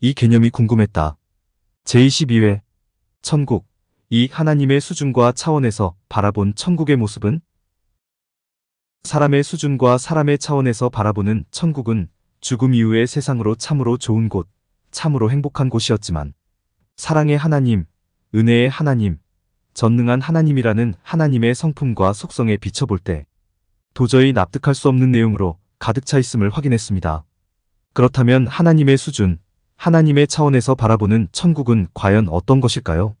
이 개념이 궁금했다. 제22회 천국 이 하나님의 수준과 차원에서 바라본 천국의 모습은 사람의 수준과 사람의 차원에서 바라보는 천국은 죽음 이후의 세상으로 참으로 좋은 곳, 참으로 행복한 곳이었지만 사랑의 하나님, 은혜의 하나님, 전능한 하나님이라는 하나님의 성품과 속성에 비춰볼 때 도저히 납득할 수 없는 내용으로 가득 차 있음을 확인했습니다. 그렇다면 하나님의 수준, 하나님의 차원에서 바라보는 천국은 과연 어떤 것일까요?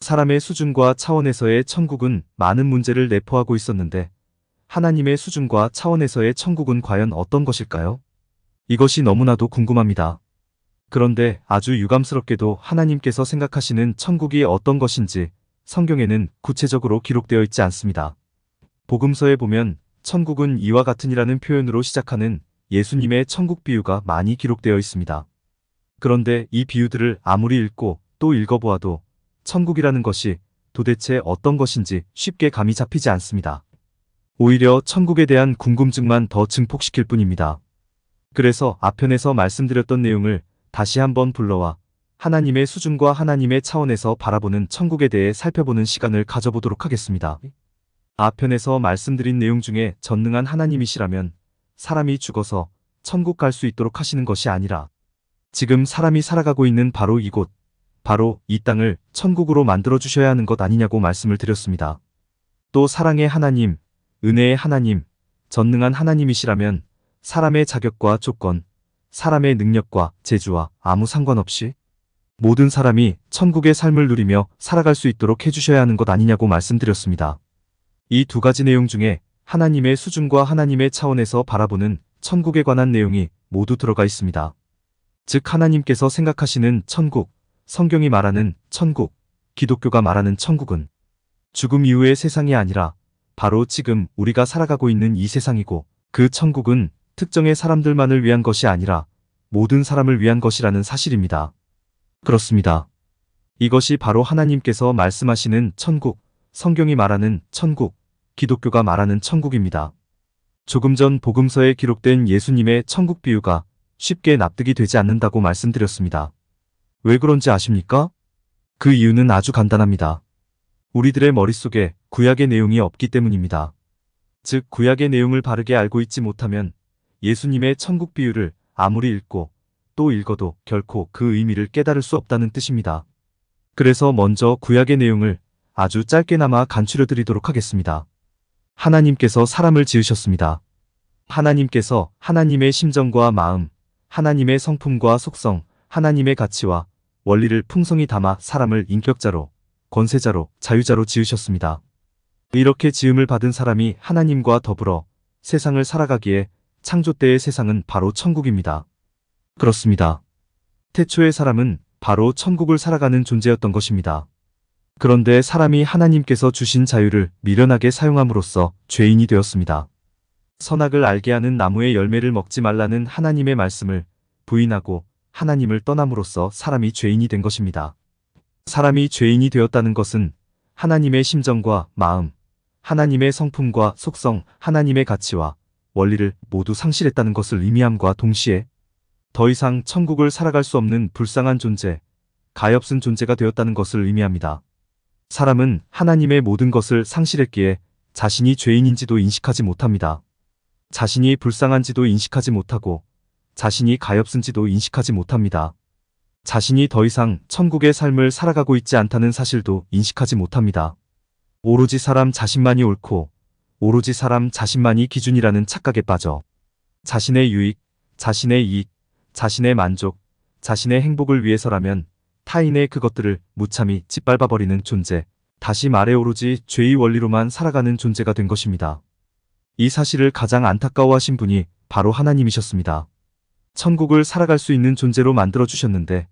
사람의 수준과 차원에서의 천국은 많은 문제를 내포하고 있었는데 하나님의 수준과 차원에서의 천국은 과연 어떤 것일까요? 이것이 너무나도 궁금합니다. 그런데 아주 유감스럽게도 하나님께서 생각하시는 천국이 어떤 것인지 성경에는 구체적으로 기록되어 있지 않습니다. 복음서에 보면 천국은 이와 같으니라는 표현으로 시작하는 예수님의 천국 비유가 많이 기록되어 있습니다. 그런데 이 비유들을 아무리 읽고 또 읽어보아도 천국이라는 것이 도대체 어떤 것인지 쉽게 감이 잡히지 않습니다. 오히려 천국에 대한 궁금증만 더 증폭시킬 뿐입니다. 그래서 앞편에서 말씀드렸던 내용을 다시 한번 불러와 하나님의 수준과 하나님의 차원에서 바라보는 천국에 대해 살펴보는 시간을 가져보도록 하겠습니다. 앞편에서 말씀드린 내용 중에 전능한 하나님이시라면 사람이 죽어서 천국 갈 수 있도록 하시는 것이 아니라 지금 사람이 살아가고 있는 바로 이곳, 바로 이 땅을 천국으로 만들어 주셔야 하는 것 아니냐고 말씀을 드렸습니다. 또 사랑의 하나님, 은혜의 하나님, 전능한 하나님이시라면 사람의 자격과 조건, 사람의 능력과 재주와 아무 상관없이 모든 사람이 천국의 삶을 누리며 살아갈 수 있도록 해주셔야 하는 것 아니냐고 말씀드렸습니다. 이 두 가지 내용 중에 하나님의 수준과 하나님의 차원에서 바라보는 천국에 관한 내용이 모두 들어가 있습니다. 즉 하나님께서 생각하시는 천국, 성경이 말하는 천국, 기독교가 말하는 천국은 죽음 이후의 세상이 아니라 바로 지금 우리가 살아가고 있는 이 세상이고 그 천국은 특정의 사람들만을 위한 것이 아니라 모든 사람을 위한 것이라는 사실입니다. 그렇습니다. 이것이 바로 하나님께서 말씀하시는 천국, 성경이 말하는 천국, 기독교가 말하는 천국입니다. 조금 전 복음서에 기록된 예수님의 천국 비유가 쉽게 납득이 되지 않는다고 말씀드렸습니다. 왜 그런지 아십니까? 그 이유는 아주 간단합니다. 우리들의 머릿속에 구약의 내용이 없기 때문입니다. 즉, 구약의 내용을 바르게 알고 있지 못하면 예수님의 천국 비유를 아무리 읽고 또 읽어도 결코 그 의미를 깨달을 수 없다는 뜻입니다. 그래서 먼저 구약의 내용을 아주 짧게나마 간추려 드리도록 하겠습니다. 하나님께서 사람을 지으셨습니다. 하나님께서 하나님의 심정과 마음, 하나님의 성품과 속성, 하나님의 가치와 원리를 풍성히 담아 사람을 인격자로, 권세자로, 자유자로 지으셨습니다. 이렇게 지음을 받은 사람이 하나님과 더불어 세상을 살아가기에 창조 때의 세상은 바로 천국입니다. 그렇습니다. 태초의 사람은 바로 천국을 살아가는 존재였던 것입니다. 그런데 사람이 하나님께서 주신 자유를 미련하게 사용함으로써 죄인이 되었습니다. 선악을 알게 하는 나무의 열매를 먹지 말라는 하나님의 말씀을 부인하고 하나님을 떠남으로써 사람이 죄인이 된 것입니다. 사람이 죄인이 되었다는 것은 하나님의 심정과 마음, 하나님의 성품과 속성, 하나님의 가치와 원리를 모두 상실했다는 것을 의미함과 동시에 더 이상 천국을 살아갈 수 없는 불쌍한 존재, 가엾은 존재가 되었다는 것을 의미합니다. 사람은 하나님의 모든 것을 상실했기에 자신이 죄인인지도 인식하지 못합니다. 자신이 불쌍한지도 인식하지 못하고 자신이 가엾은지도 인식하지 못합니다. 자신이 더 이상 천국의 삶을 살아가고 있지 않다는 사실도 인식하지 못합니다. 오로지 사람 자신만이 옳고 오로지 사람 자신만이 기준이라는 착각에 빠져 자신의 유익, 자신의 이익, 자신의 만족, 자신의 행복을 위해서라면 타인의 그것들을 무참히 짓밟아버리는 존재, 다시 말해 오로지 죄의 원리로만 살아가는 존재가 된 것입니다. 이 사실을 가장 안타까워하신 분이 바로 하나님이셨습니다. 천국을 살아갈 수 있는 존재로 만들어 주셨는데,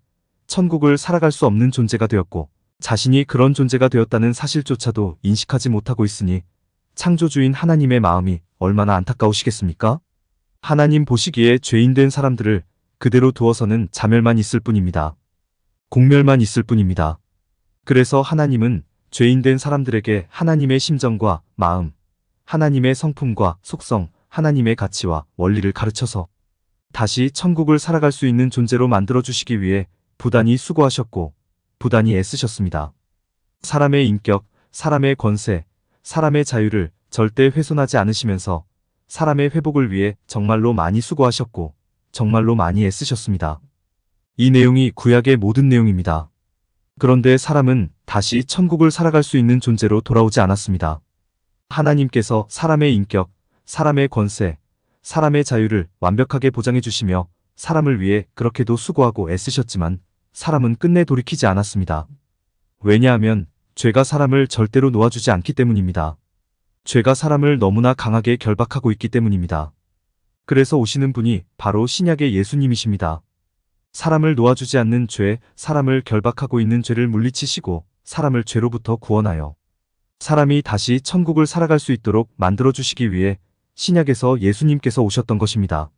천국을 살아갈 수 없는 존재가 되었고, 자신이 그런 존재가 되었다는 사실조차도 인식하지 못하고 있으니, 창조주인 하나님의 마음이 얼마나 안타까우시겠습니까? 하나님 보시기에 죄인된 사람들을 그대로 두어서는 자멸만 있을 뿐입니다. 공멸만 있을 뿐입니다. 그래서 하나님은 죄인된 사람들에게 하나님의 심정과 마음, 하나님의 성품과 속성, 하나님의 가치와 원리를 가르쳐서 다시 천국을 살아갈 수 있는 존재로 만들어 주시기 위해 부단히 수고하셨고, 부단히 애쓰셨습니다. 사람의 인격, 사람의 권세, 사람의 자유를 절대 훼손하지 않으시면서 사람의 회복을 위해 정말로 많이 수고하셨고, 정말로 많이 애쓰셨습니다. 이 내용이 구약의 모든 내용입니다. 그런데 사람은 다시 천국을 살아갈 수 있는 존재로 돌아오지 않았습니다. 하나님께서 사람의 인격, 사람의 권세, 사람의 자유를 완벽하게 보장해 주시며 사람을 위해 그렇게도 수고하고 애쓰셨지만 사람은 끝내 돌이키지 않았습니다. 왜냐하면 죄가 사람을 절대로 놓아주지 않기 때문입니다. 죄가 사람을 너무나 강하게 결박하고 있기 때문입니다. 그래서 오시는 분이 바로 신약의 예수님이십니다. 사람을 놓아주지 않는 죄, 사람을 결박하고 있는 죄를 물리치시고 사람을 죄로부터 구원하여 사람이 다시 천국을 살아갈 수 있도록 만들어주시기 위해 신약에서 예수님께서 오셨던 것입니다.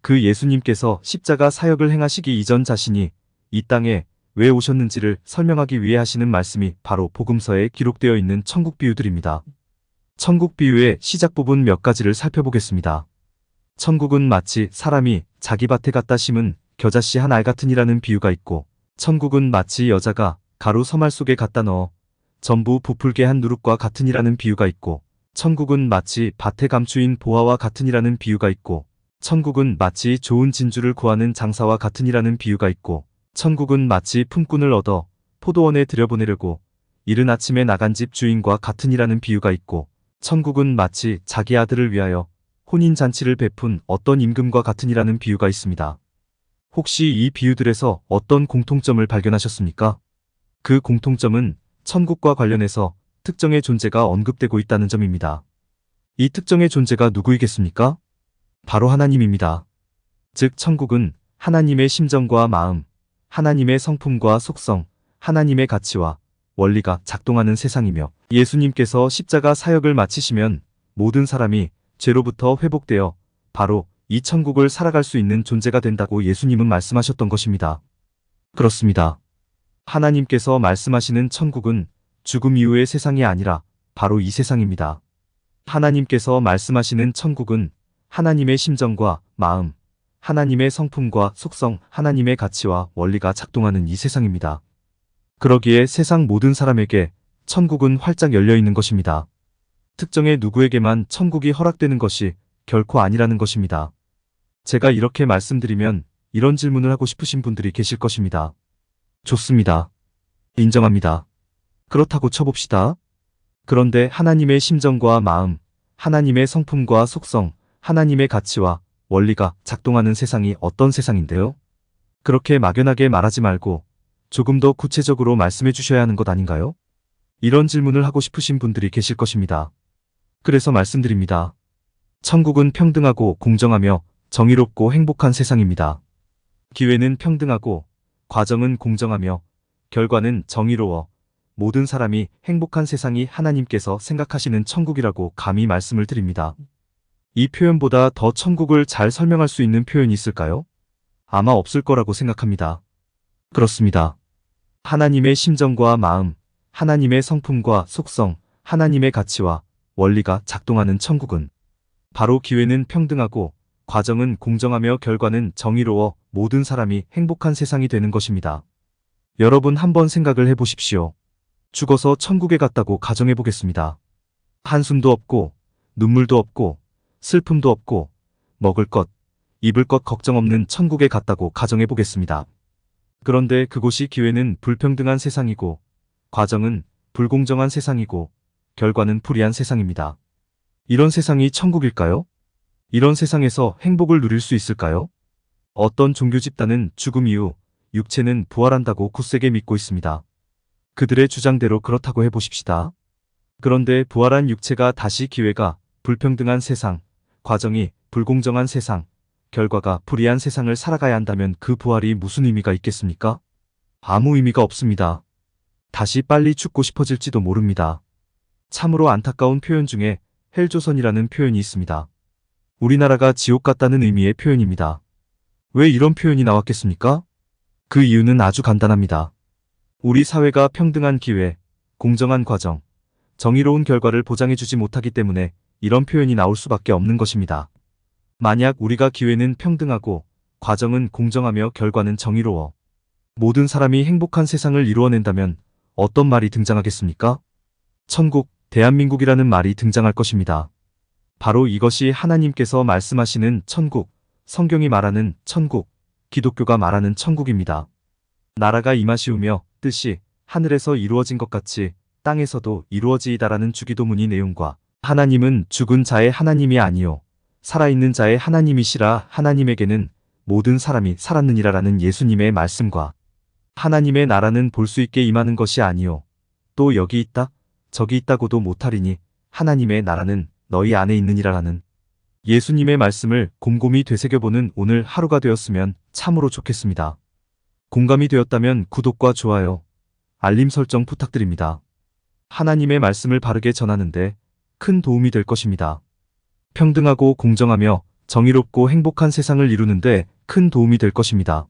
그 예수님께서 십자가 사역을 행하시기 이전 자신이 이 땅에 왜 오셨는지를 설명하기 위해 하시는 말씀이 바로 복음서에 기록되어 있는 천국 비유들입니다. 천국 비유의 시작 부분 몇 가지를 살펴보겠습니다. 천국은 마치 사람이 자기 밭에 갖다 심은 겨자씨 한 알 같으니라는 비유가 있고, 천국은 마치 여자가 가루 서말 속에 갖다 넣어 전부 부풀게 한 누룩과 같으니라는 비유가 있고, 천국은 마치 밭에 감추인 보화와 같으니라는 비유가 있고, 천국은 마치 좋은 진주를 구하는 장사와 같으니라는 비유가 있고, 천국은 마치 품꾼을 얻어 포도원에 들여보내려고 이른 아침에 나간 집 주인과 같으니라는 비유가 있고, 천국은 마치 자기 아들을 위하여 혼인잔치를 베푼 어떤 임금과 같으니라는 비유가 있습니다. 혹시 이 비유들에서 어떤 공통점을 발견하셨습니까? 그 공통점은 천국과 관련해서 특정의 존재가 언급되고 있다는 점입니다. 이 특정의 존재가 누구이겠습니까? 바로 하나님입니다. 즉, 천국은 하나님의 심정과 마음, 하나님의 성품과 속성, 하나님의 가치와 원리가 작동하는 세상이며 예수님께서 십자가 사역을 마치시면 모든 사람이 죄로부터 회복되어 바로 이 천국을 살아갈 수 있는 존재가 된다고 예수님은 말씀하셨던 것입니다. 그렇습니다. 하나님께서 말씀하시는 천국은 죽음 이후의 세상이 아니라 바로 이 세상입니다. 하나님께서 말씀하시는 천국은 하나님의 심정과 마음, 하나님의 성품과 속성, 하나님의 가치와 원리가 작동하는 이 세상입니다. 그러기에 세상 모든 사람에게 천국은 활짝 열려 있는 것입니다. 특정의 누구에게만 천국이 허락되는 것이 결코 아니라는 것입니다. 제가 이렇게 말씀드리면 이런 질문을 하고 싶으신 분들이 계실 것입니다. 좋습니다. 인정합니다. 그렇다고 쳐봅시다. 그런데 하나님의 심정과 마음, 하나님의 성품과 속성, 하나님의 가치와 원리가 작동하는 세상이 어떤 세상인데요? 그렇게 막연하게 말하지 말고 조금 더 구체적으로 말씀해 주셔야 하는 것 아닌가요? 이런 질문을 하고 싶으신 분들이 계실 것입니다. 그래서 말씀드립니다. 천국은 평등하고 공정하며 정의롭고 행복한 세상입니다. 기회는 평등하고 과정은 공정하며 결과는 정의로워 모든 사람이 행복한 세상이 하나님께서 생각하시는 천국이라고 감히 말씀을 드립니다. 이 표현보다 더 천국을 잘 설명할 수 있는 표현이 있을까요? 아마 없을 거라고 생각합니다. 그렇습니다. 하나님의 심정과 마음, 하나님의 성품과 속성, 하나님의 가치와 원리가 작동하는 천국은 바로 기회는 평등하고 과정은 공정하며 결과는 정의로워 모든 사람이 행복한 세상이 되는 것입니다. 여러분 한번 생각을 해보십시오. 죽어서 천국에 갔다고 가정해 보겠습니다. 한숨도 없고, 눈물도 없고, 슬픔도 없고, 먹을 것, 입을 것 걱정 없는 천국에 갔다고 가정해 보겠습니다. 그런데 그곳이 기회는 불평등한 세상이고, 과정은 불공정한 세상이고, 결과는 불의한 세상입니다. 이런 세상이 천국일까요? 이런 세상에서 행복을 누릴 수 있을까요? 어떤 종교 집단은 죽음 이후 육체는 부활한다고 굳세게 믿고 있습니다. 그들의 주장대로 그렇다고 해보십시다. 그런데 부활한 육체가 다시 기회가 불평등한 세상, 과정이 불공정한 세상, 결과가 불의한 세상을 살아가야 한다면 그 부활이 무슨 의미가 있겠습니까? 아무 의미가 없습니다. 다시 빨리 죽고 싶어질지도 모릅니다. 참으로 안타까운 표현 중에 헬조선이라는 표현이 있습니다. 우리나라가 지옥 같다는 의미의 표현입니다. 왜 이런 표현이 나왔겠습니까? 그 이유는 아주 간단합니다. 우리 사회가 평등한 기회, 공정한 과정, 정의로운 결과를 보장해주지 못하기 때문에 이런 표현이 나올 수밖에 없는 것입니다. 만약 우리가 기회는 평등하고 과정은 공정하며 결과는 정의로워 모든 사람이 행복한 세상을 이루어낸다면 어떤 말이 등장하겠습니까? 천국, 대한민국이라는 말이 등장할 것입니다. 바로 이것이 하나님께서 말씀하시는 천국, 성경이 말하는 천국, 기독교가 말하는 천국입니다. 나라가 임하시우며 뜻이 하늘에서 이루어진 것 같이 땅에서도 이루어지이다라는 주기도문의 내용과 하나님은 죽은 자의 하나님이 아니요 살아있는 자의 하나님이시라 하나님에게는 모든 사람이 살았느니라라는 예수님의 말씀과 하나님의 나라는 볼 수 있게 임하는 것이 아니요 또 여기 있다 저기 있다고도 못하리니 하나님의 나라는 너희 안에 있느니라라는 예수님의 말씀을 곰곰이 되새겨보는 오늘 하루가 되었으면 참으로 좋겠습니다. 공감이 되었다면 구독과 좋아요, 알림 설정 부탁드립니다. 하나님의 말씀을 바르게 전하는데 큰 도움이 될 것입니다. 평등하고 공정하며 정의롭고 행복한 세상을 이루는데 큰 도움이 될 것입니다.